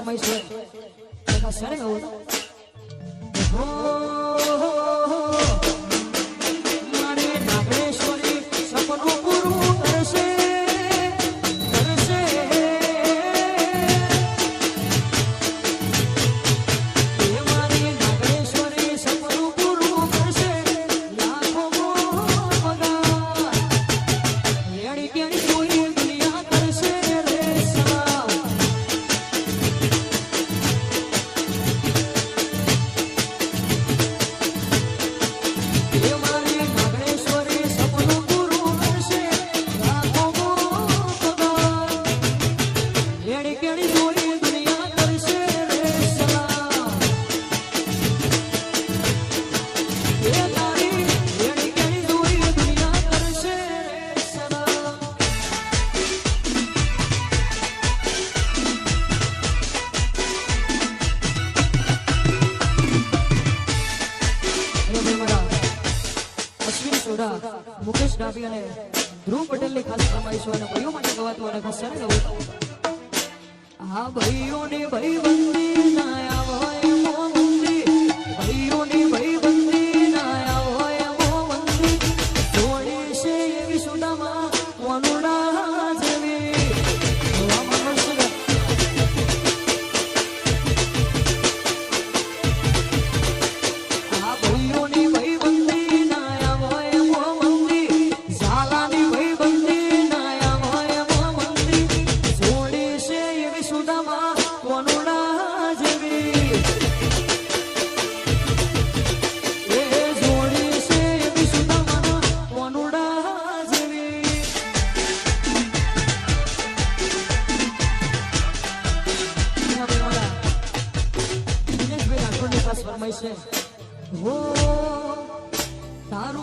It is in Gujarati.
ખાસ છે. ખાસ સારે સોઢા મુકેશ ડાભી અને ધ્રુવ પટેલની ખાસ ફરમાઈશ હોય અને ભાઈઓ માટે ગવાતું અને ખાસ સરળ ને હા ભાઈઓની ભાઈ બંદી ના આવે મંદી ભાઈઓની ભાઈ જાય છે. હો તારું